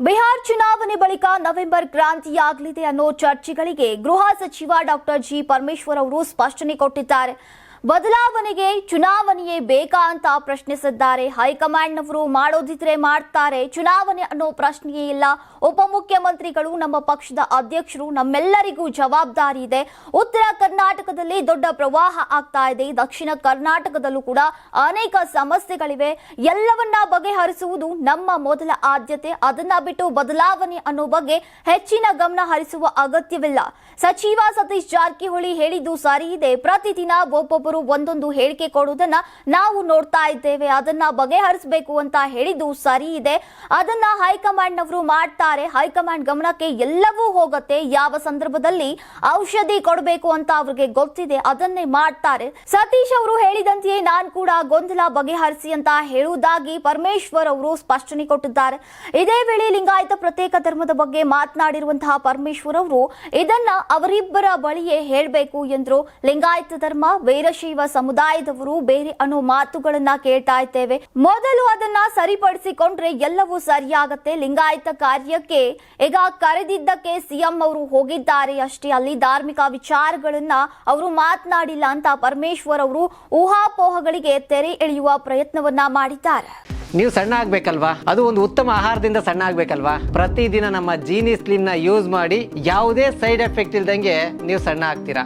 ಬಿಹಾರ್ ಚುನಾವಣೆ ಬಳಿಕ ನವೆಂಬರ್ ಕ್ರಾಂತಿಯಾಗಲಿದೆ ಅನ್ನೋ ಚರ್ಚೆಗಳಿಗೆ ಗೃಹ ಸಚಿವ ಡಾಕ್ಟರ್ ಜಿ ಪರಮೇಶ್ವರ್ ಅವರು ಸ್ಪಷ್ಟನೆ ಕೊಟ್ಟಿದ್ದಾರೆ. ಬದಲಾವಣೆಗೆ ಚುನಾವಣೆಯೇ ಬೇಕಾ ಅಂತ ಪ್ರಶ್ನಿಸಿದ್ದಾರೆ ಹೈಕಮಾಂಡ್ನವರು. ಮಾಡೋದಿದ್ರೆ ಮಾಡ್ತಾರೆ. ಚುನಾವಣೆ ಅನ್ನೋ ಪ್ರಶ್ನೆಯೇ ಇಲ್ಲ. ಉಪಮುಖ್ಯಮಂತ್ರಿಗಳು, ನಮ್ಮ ಪಕ್ಷದ ಅಧ್ಯಕ್ಷರು, ನಮ್ಮೆಲ್ಲರಿಗೂ ಜವಾಬ್ದಾರಿ ಇದೆ. ಉತ್ತರ ಕರ್ನಾಟಕದಲ್ಲಿ ದೊಡ್ಡ ಪ್ರವಾಹ ಆಗ್ತಾ ಇದೆ. ದಕ್ಷಿಣ ಕರ್ನಾಟಕದಲ್ಲೂ ಕೂಡ ಅನೇಕ ಸಮಸ್ಯೆಗಳಿವೆ. ಎಲ್ಲವನ್ನ ಬಗೆಹರಿಸುವುದು ನಮ್ಮ ಮೊದಲ ಆದ್ಯತೆ. ಅದನ್ನ ಬಿಟ್ಟು ಬದಲಾವಣೆ ಅನ್ನೋ ಬಗ್ಗೆ ಹೆಚ್ಚಿನ ಗಮನ ಹರಿಸುವ ಅಗತ್ಯವಿಲ್ಲ. ಸಚಿವ ಸತೀಶ್ ಜಾರಕಿಹೊಳಿ ಹೇಳಿದ್ದು ಸರಿ ಇದೆ. ಪ್ರತಿದಿನ ಒಬ್ಬೊಬ್ಬರು ಒಂದೊಂದು ಹೇಳಿಕೆ ಕೊಡುವುದನ್ನ ನಾವು ನೋಡ್ತಾ ಇದ್ದೇವೆ. ಅದನ್ನ ಬಗೆಹರಿಸಬೇಕು ಅಂತ ಹೇಳಿದ್ದು ಸರಿ ಇದೆ. ಅದನ್ನ ಹೈಕಮಾಂಡ್ ನವರು ಮಾಡ್ತಾರೆ. ಹೈಕಮಾಂಡ್ ಗಮನಕ್ಕೆ ಎಲ್ಲವೂ ಹೋಗುತ್ತೆ. ಯಾವ ಸಂದರ್ಭದಲ್ಲಿ ಔಷಧಿ ಕೊಡಬೇಕು ಅಂತ ಅವ್ರಿಗೆ ಗೊತ್ತಿದೆ, ಅದನ್ನೇ ಮಾಡ್ತಾರೆ. ಸತೀಶ್ ಅವರು ಹೇಳಿದಂತೆಯೇ ನಾನ್ ಕೂಡ ಗೊಂದಲ ಬಗೆಹರಿಸಿ ಅಂತ ಹೇಳುವುದಾಗಿ ಪರಮೇಶ್ವರ್ ಅವರು ಸ್ಪಷ್ಟನೆ ಕೊಟ್ಟಿದ್ದಾರೆ. ಇದೇ ವೇಳೆ ಲಿಂಗಾಯತ ಪ್ರತ್ಯೇಕ ಧರ್ಮದ ಬಗ್ಗೆ ಮಾತನಾಡಿರುವಂತಹ ಪರಮೇಶ್ವರ್ ಅವರು, ಇದನ್ನ ಅವರಿಬ್ಬರ ಬಳಿಯೇ ಹೇಳಬೇಕು ಎಂದ್ರು. ಲಿಂಗಾಯತ ಧರ್ಮ, ವೀರಶೈವ ಸಮುದಾಯದವರು ಬೇರೆ ಅನ್ನೋ ಮಾತುಗಳನ್ನ ಕೇಳ್ತಾ ಇದ್ದೇವೆ ಮೊದಲು ಅದನ್ನ ಸರಿಪಡಿಸಿಕೊಂಡ್ರೆ ಎಲ್ಲವೂ ಸರಿಯಾಗತ್ತೆ. ಲಿಂಗಾಯತ ಕಾರ್ಯಕ್ಕೆ ಈಗ ಕರೆದಿದ್ದಕ್ಕೆ ಸಿಎಂ ಅವರು ಹೋಗಿದ್ದಾರೆ ಅಷ್ಟೇ. ಅಲ್ಲಿ ಧಾರ್ಮಿಕ ವಿಚಾರಗಳನ್ನ ಅವರು ಮಾತನಾಡಿಲ್ಲ ಅಂತ ಪರಮೇಶ್ವರ್ ಅವರು ಊಹಾಪೋಹಗಳಿಗೆ ತೆರೆ ಎಳೆಯುವ ಪ್ರಯತ್ನವನ್ನ ಮಾಡಿದ್ದಾರೆ. ನೀವು ಸಣ್ಣ ಆಗ್ಬೇಕಲ್ವಾ? ಅದು ಒಂದು ಉತ್ತಮ ಆಹಾರದಿಂದ ಸಣ್ಣ ಆಗ್ಬೇಕಲ್ವಾ? ಪ್ರತಿದಿನ ನಮ್ಮ ಜೀನಿ ಸ್ಲಿಮ್ನ ಯೂಸ್ ಮಾಡಿ ಯಾವುದೇ ಸೈಡ್ ಎಫೆಕ್ಟ್ ಇಲ್ದಂಗೆ ನೀವು ಸಣ್ಣ ಆಗ್ತೀರಾ?